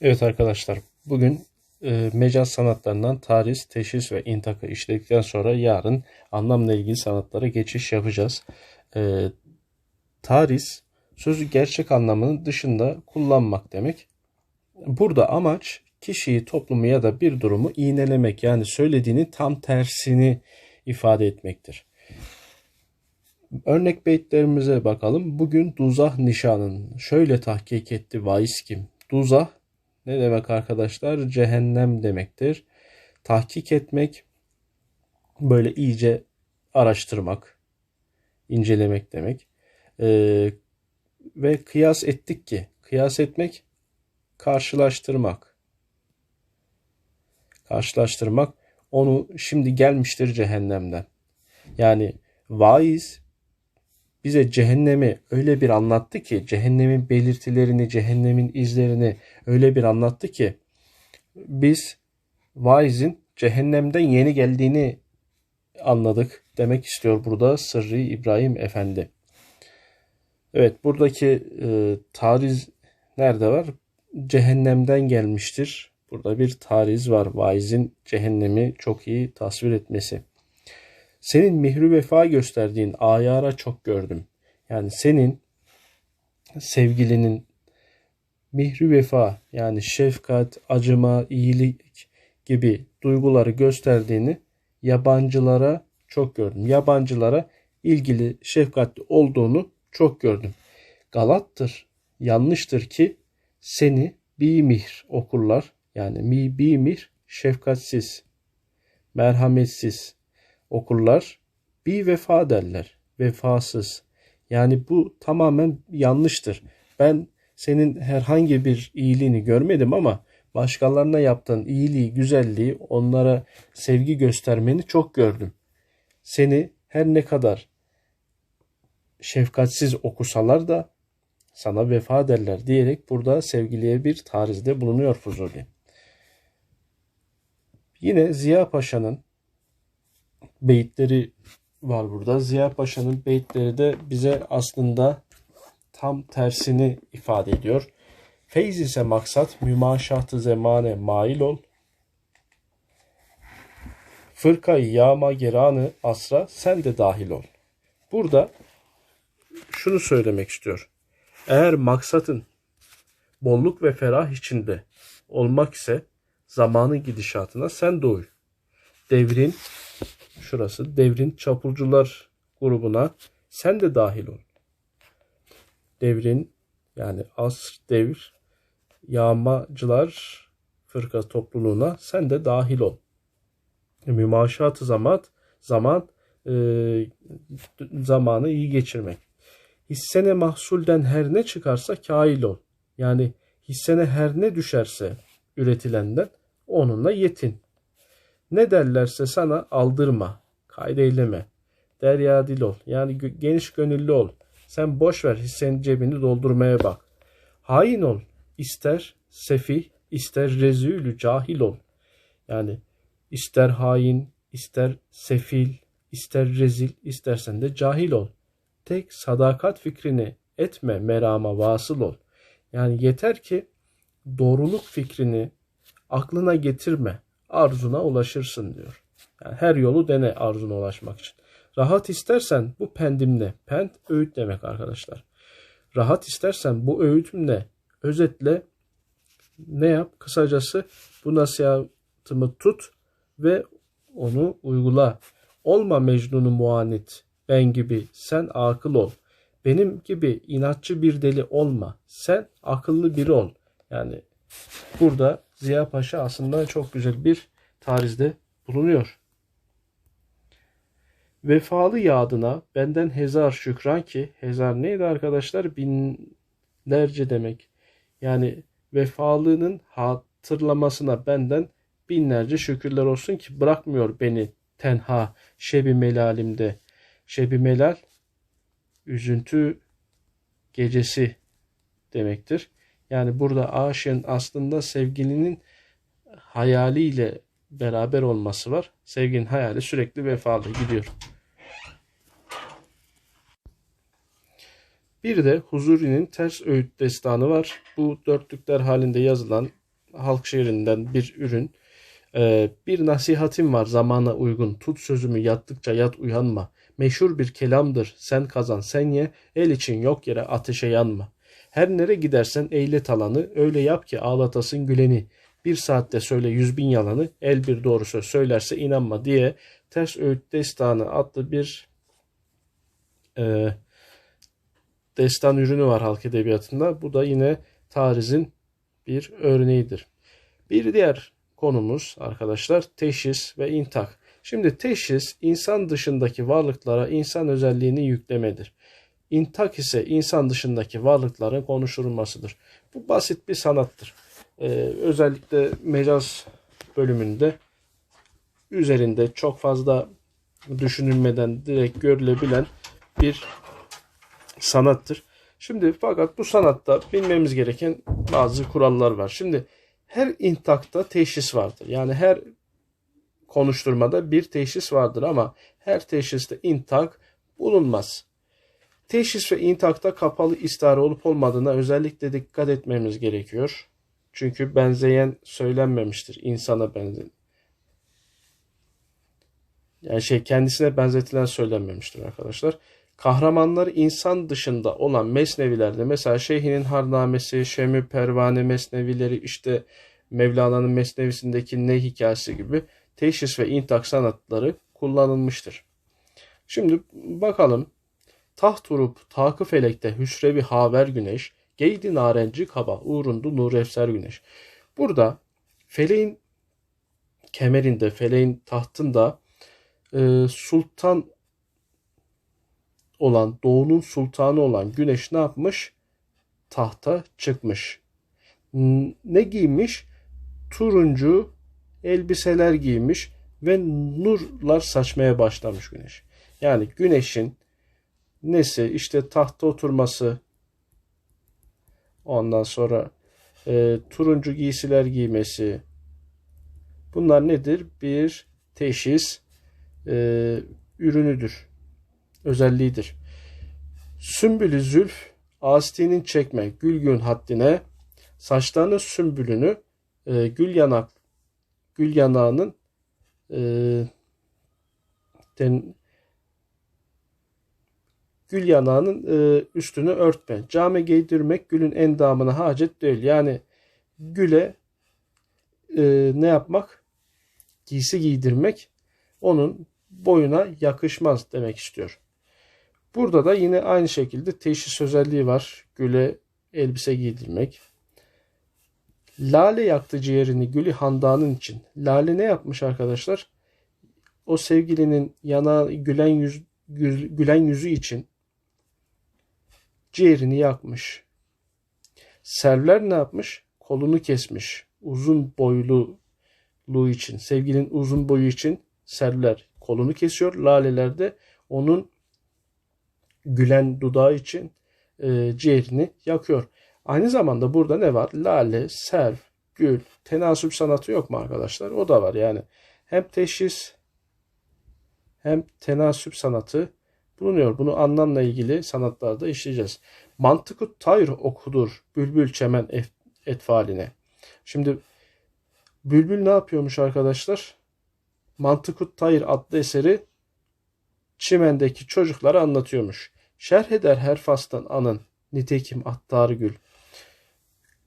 Evet arkadaşlar bugün e, mecaz sanatlarından tariz, teşhis ve intakı işledikten sonra yarın anlamla ilgili sanatlara geçiş yapacağız. E, tariz sözü gerçek anlamının dışında kullanmak demek. Burada amaç kişiyi, toplumu ya da bir durumu iğnelemek yani söylediğini tam tersini ifade etmektir. Örnek beytlerimize bakalım. Bugün duzah nişanın şöyle tahkik etti vaiz kim? Duzah ne demek arkadaşlar? Cehennem demektir. Tahkik etmek böyle iyice araştırmak, incelemek demek. Ee, ve kıyas ettik ki, kıyas etmek karşılaştırmak. Karşılaştırmak onu şimdi gelmiştir cehennemden. Yani vaiz bize cehennemi öyle bir anlattı ki cehennemin belirtilerini, cehennemin izlerini öyle bir anlattı ki biz vaizin cehennemden yeni geldiğini anladık demek istiyor burada Sırrı İbrahim Efendi. Evet buradaki e, tariz nerede var? Cehennemden gelmiştir. Burada bir tariz var. Vaizin cehennemi çok iyi tasvir etmesi. Senin mihri vefa gösterdiğin ayara çok gördüm. Yani senin sevgilinin mihri vefa yani şefkat, acıma, iyilik gibi duyguları gösterdiğini yabancılara çok gördüm. Yabancılara ilgili şefkatli olduğunu çok gördüm. Galattır, yanlıştır ki seni bimir okurlar. Yani mi bimir şefkatsiz, merhametsiz, okurlar bir vefa derler. Vefasız. Yani bu tamamen yanlıştır. Ben senin herhangi bir iyiliğini görmedim ama başkalarına yaptığın iyiliği, güzelliği, onlara sevgi göstermeni çok gördüm. Seni her ne kadar şefkatsiz okusalar da sana vefa derler diyerek burada sevgiliye bir tarizde bulunuyor Fuzuli. Yine Ziya Paşa'nın beyitleri var burada. Ziya Paşa'nın beyitleri de bize aslında tam tersini ifade ediyor. Feyz ise maksat mümaşahtı zemane mail ol. Fırkayı yağma geranı asra sen de dahil ol. Burada şunu söylemek istiyor. Eğer maksatın bolluk ve ferah içinde olmak ise zamanın gidişatına sen de Devrin şurası devrin çapulcular grubuna sen de dahil ol. Devrin yani asr devir yağmacılar fırka topluluğuna sen de dahil ol. Mümaşat-ı zaman zaman e, zamanı iyi geçirmek. Hissene mahsulden her ne çıkarsa kail ol. Yani hissene her ne düşerse üretilenden onunla yetin. Ne derlerse sana aldırma, kaydeyleme. Derya dil ol. Yani geniş gönüllü ol. Sen boş ver hissenin cebini doldurmaya bak. Hain ol. İster sefih, ister rezülü cahil ol. Yani ister hain, ister sefil, ister rezil, istersen de cahil ol. Tek sadakat fikrini etme merama vasıl ol. Yani yeter ki doğruluk fikrini aklına getirme arzuna ulaşırsın diyor. Yani her yolu dene arzuna ulaşmak için. Rahat istersen bu pendimle, pend öğüt demek arkadaşlar. Rahat istersen bu öğütümle, özetle ne yap? Kısacası bu nasihatımı tut ve onu uygula. Olma Mecnun'u muanit, ben gibi sen akıl ol. Benim gibi inatçı bir deli olma. Sen akıllı biri ol. Yani burada Ziya Paşa aslında çok güzel bir tarizde bulunuyor. Vefalı yadına benden hezar şükran ki hezar neydi arkadaşlar? Binlerce demek. Yani vefalının hatırlamasına benden binlerce şükürler olsun ki bırakmıyor beni tenha şebi melalimde. Şebi melal üzüntü gecesi demektir. Yani burada aşığın aslında sevgilinin hayaliyle beraber olması var. Sevginin hayali sürekli vefalı gidiyor. Bir de Huzuri'nin ters öğüt destanı var. Bu dörtlükler halinde yazılan halk şiirinden bir ürün. Ee, bir nasihatim var zamana uygun. Tut sözümü yattıkça yat uyanma. Meşhur bir kelamdır. Sen kazan sen ye. El için yok yere ateşe yanma. Her nere gidersen eyle talanı. Öyle yap ki ağlatasın güleni. Bir saatte söyle yüz bin yalanı. El bir doğru söz söylerse inanma diye Ters Öğüt Destanı adlı bir e, destan ürünü var halk edebiyatında. Bu da yine tarizin bir örneğidir. Bir diğer konumuz arkadaşlar teşhis ve intak. Şimdi teşhis insan dışındaki varlıklara insan özelliğini yüklemedir. İntak ise insan dışındaki varlıkların konuşulmasıdır. Bu basit bir sanattır. Ee, özellikle mecaz bölümünde üzerinde çok fazla düşünülmeden direkt görülebilen bir sanattır. Şimdi fakat bu sanatta bilmemiz gereken bazı kurallar var. Şimdi her intakta teşhis vardır. Yani her konuşturmada bir teşhis vardır ama her teşhiste intak bulunmaz. Teşhis ve intakta kapalı istare olup olmadığına özellikle dikkat etmemiz gerekiyor. Çünkü benzeyen söylenmemiştir insana benzeyen. Yani şey kendisine benzetilen söylenmemiştir arkadaşlar. Kahramanları insan dışında olan mesnevilerde mesela Şeyh'in Harnamesi, Şemü Pervane mesnevileri işte Mevlana'nın mesnevisindeki ne hikayesi gibi teşhis ve intak sanatları kullanılmıştır. Şimdi bakalım taht vurup takı felekte hüsrevi haver güneş, geydi narenci kaba uğrundu nur efser güneş. Burada feleğin kemerinde, feleğin tahtında e, sultan olan, doğunun sultanı olan güneş ne yapmış? Tahta çıkmış. Ne giymiş? Turuncu elbiseler giymiş ve nurlar saçmaya başlamış güneş. Yani güneşin nesi işte tahta oturması ondan sonra e, turuncu giysiler giymesi bunlar nedir? Bir teşhis e, ürünüdür. Özelliğidir. Sümbülü zülf astinin çekme gül gün haddine saçlarının sümbülünü e, gül yanak gül yanağının e, den, gül yanağının e, üstünü örtme. Came giydirmek gülün endamına hacet değil. Yani güle e, ne yapmak? Giysi giydirmek onun boyuna yakışmaz demek istiyor. Burada da yine aynı şekilde teşhis özelliği var. Güle elbise giydirmek. Lale yaktı ciğerini Gülü Handan'ın için. Lale ne yapmış arkadaşlar? O sevgilinin yana gülen yüz, gülen yüzü için ciğerini yakmış. Server ne yapmış? Kolunu kesmiş. Uzun boylu için, sevgilinin uzun boyu için serler kolunu kesiyor. Laleler de onun gülen dudağı için e, ciğerini yakıyor. Aynı zamanda burada ne var? Lale, serv, gül, tenasüp sanatı yok mu arkadaşlar? O da var yani. Hem teşhis hem tenasüp sanatı bulunuyor. Bunu anlamla ilgili sanatlarda işleyeceğiz. Mantıkı tayr okudur bülbül çemen etfaline. Şimdi bülbül ne yapıyormuş arkadaşlar? Mantıkut Tayr adlı eseri çimendeki çocuklara anlatıyormuş. Şerh eder her fastan anın nitekim attar gül.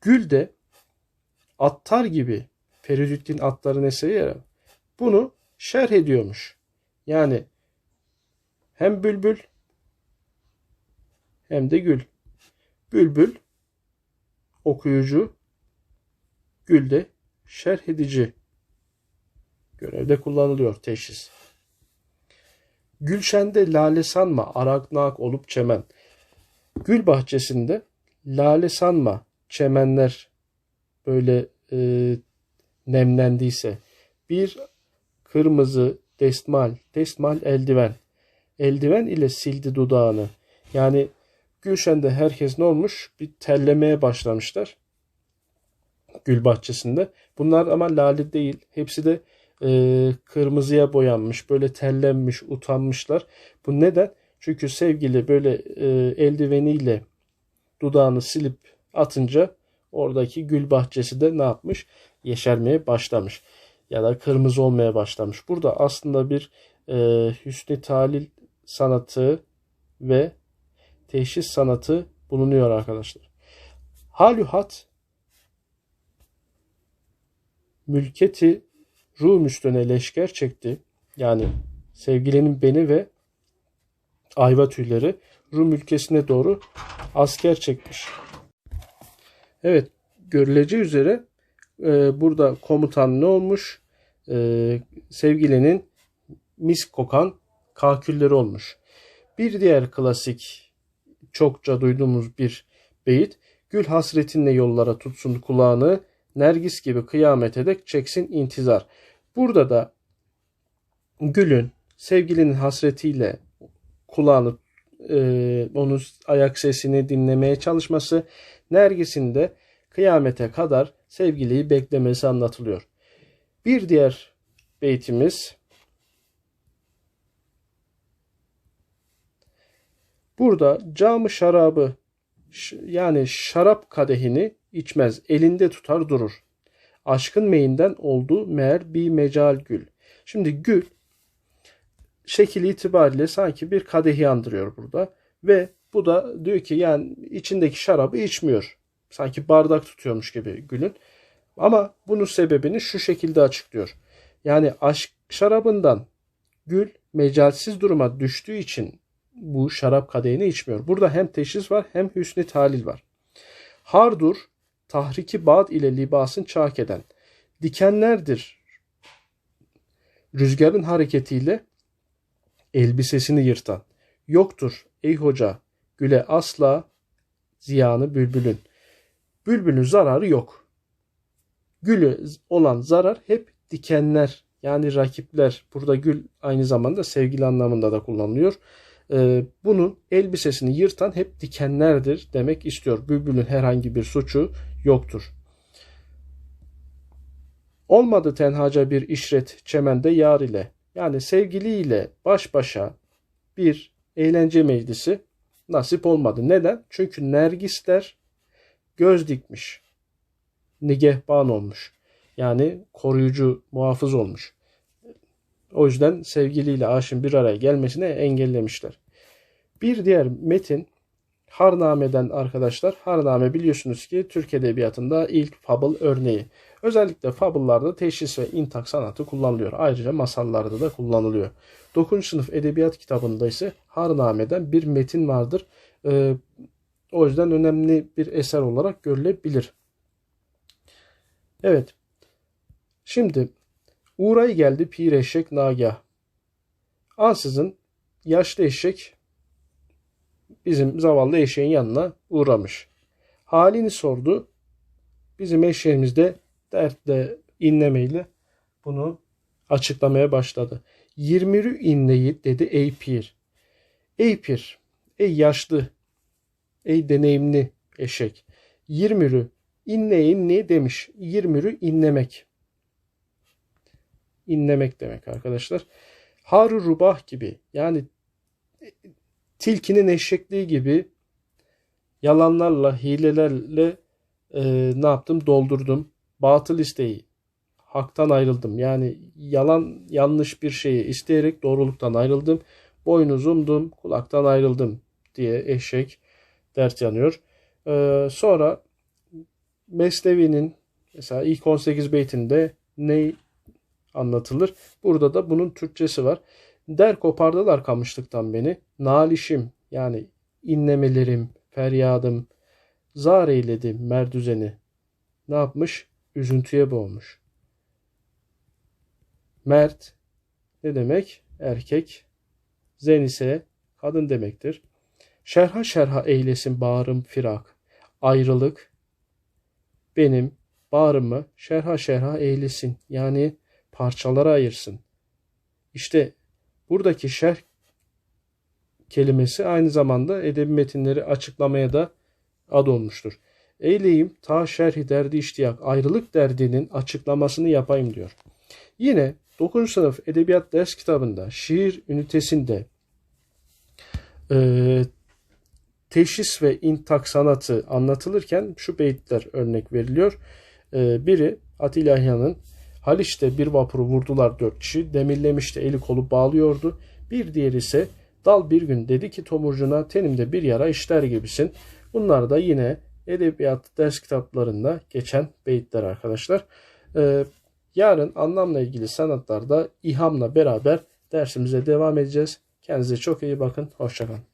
Gül de attar gibi Feridüddin Attar'ın eseri ya bunu şerh ediyormuş. Yani hem bülbül hem de gül. Bülbül okuyucu, gül de şerh edici görevde kullanılıyor teşhis. Gülşende lale sanma araknak olup çemen. Gül bahçesinde lale sanma çemenler böyle e, nemlendiyse bir kırmızı destmal, destmal eldiven. Eldiven ile sildi dudağını. Yani Gülşen'de herkes ne olmuş? Bir terlemeye başlamışlar. Gül bahçesinde. Bunlar ama lale değil. Hepsi de e, kırmızıya boyanmış, böyle tellenmiş, utanmışlar. Bu neden? Çünkü sevgili böyle e, eldiveniyle dudağını silip atınca oradaki gül bahçesi de ne yapmış? Yeşermeye başlamış. Ya da kırmızı olmaya başlamış. Burada aslında bir e, hüsnü talil sanatı ve teşhis sanatı bulunuyor arkadaşlar. Halühat mülketi Rum üstüne leşker çekti. Yani sevgilinin beni ve ayva tüyleri Rum ülkesine doğru asker çekmiş. Evet görüleceği üzere e, burada komutan ne olmuş? E, sevgilinin mis kokan kakülleri olmuş. Bir diğer klasik çokça duyduğumuz bir beyit. Gül hasretinle yollara tutsun kulağını, nergis gibi kıyamete dek çeksin intizar. Burada da gülün sevgilinin hasretiyle kulağını e, onun ayak sesini dinlemeye çalışması, Nergis'in de kıyamete kadar sevgiliyi beklemesi anlatılıyor. Bir diğer beytimiz Burada camı şarabı yani şarap kadehini içmez, elinde tutar durur. Aşkın meyinden oldu meğer bir mecal gül. Şimdi gül şekil itibariyle sanki bir kadehi andırıyor burada. Ve bu da diyor ki yani içindeki şarabı içmiyor. Sanki bardak tutuyormuş gibi gülün. Ama bunun sebebini şu şekilde açıklıyor. Yani aşk şarabından gül mecalsiz duruma düştüğü için bu şarap kadehini içmiyor. Burada hem teşhis var hem hüsnü talil var. Hardur tahriki bad ile libasın çak eden. Dikenlerdir rüzgarın hareketiyle elbisesini yırtan. Yoktur ey hoca güle asla ziyanı bülbülün. Bülbülün zararı yok. Gülü olan zarar hep dikenler yani rakipler. Burada gül aynı zamanda sevgili anlamında da kullanılıyor. Ee, bunun elbisesini yırtan hep dikenlerdir demek istiyor. Bülbülün herhangi bir suçu yoktur. Olmadı tenhaca bir işret çemende yar ile. Yani sevgiliyle baş başa bir eğlence meclisi nasip olmadı. Neden? Çünkü nergisler göz dikmiş. Nigehban olmuş. Yani koruyucu, muhafız olmuş. O yüzden sevgiliyle aşın bir araya gelmesine engellemişler. Bir diğer metin Harname'den arkadaşlar. Harname biliyorsunuz ki Türk Edebiyatı'nda ilk fable örneği. Özellikle fable'larda teşhis ve intak sanatı kullanılıyor. Ayrıca masallarda da kullanılıyor. 9. sınıf edebiyat kitabında ise Harname'den bir metin vardır. Ee, o yüzden önemli bir eser olarak görülebilir. Evet. Şimdi Uğray geldi pir eşek nagah. Ansızın yaşlı eşek bizim zavallı eşeğin yanına uğramış. Halini sordu. Bizim eşeğimiz de dertle inlemeyle bunu açıklamaya başladı. Yirmirü inleyi dedi ey pir. Ey pir, ey yaşlı, ey deneyimli eşek. Yirmirü inleyin ne demiş? Yirmirü inlemek. İnlemek demek arkadaşlar. Haru rubah gibi yani tilkinin eşekliği gibi yalanlarla, hilelerle e, ne yaptım? Doldurdum. Batıl isteği. Haktan ayrıldım. Yani yalan, yanlış bir şeyi isteyerek doğruluktan ayrıldım. Boynuzumdum, kulaktan ayrıldım diye eşek dert yanıyor. Ee, sonra Mesnevi'nin mesela ilk 18 beytinde ne anlatılır? Burada da bunun Türkçesi var. Der kopardılar kamışlıktan beni. Nalişim yani inlemelerim, feryadım zar eyledi merdüzeni. Ne yapmış? Üzüntüye boğmuş. Mert ne demek? Erkek. Zen ise kadın demektir. Şerha şerha eylesin bağrım firak. Ayrılık benim bağrımı şerha şerha eylesin. Yani parçalara ayırsın. İşte buradaki şerh kelimesi aynı zamanda edebi metinleri açıklamaya da ad olmuştur. Eyleyim ta şerhi derdi iştiyak ayrılık derdinin açıklamasını yapayım diyor. Yine 9. sınıf edebiyat ders kitabında şiir ünitesinde e, teşhis ve intak sanatı anlatılırken şu beyitler örnek veriliyor. Ee, biri Atilla İlhan'ın Haliç'te bir vapuru vurdular dört kişi. Demirlemişti eli kolu bağlıyordu. Bir diğeri ise dal bir gün dedi ki tomurcuna tenimde bir yara işler gibisin. Bunlar da yine edebiyat ders kitaplarında geçen beyitler arkadaşlar. Ee, yarın anlamla ilgili sanatlarda İHAM'la beraber dersimize devam edeceğiz. Kendinize çok iyi bakın. Hoşçakalın.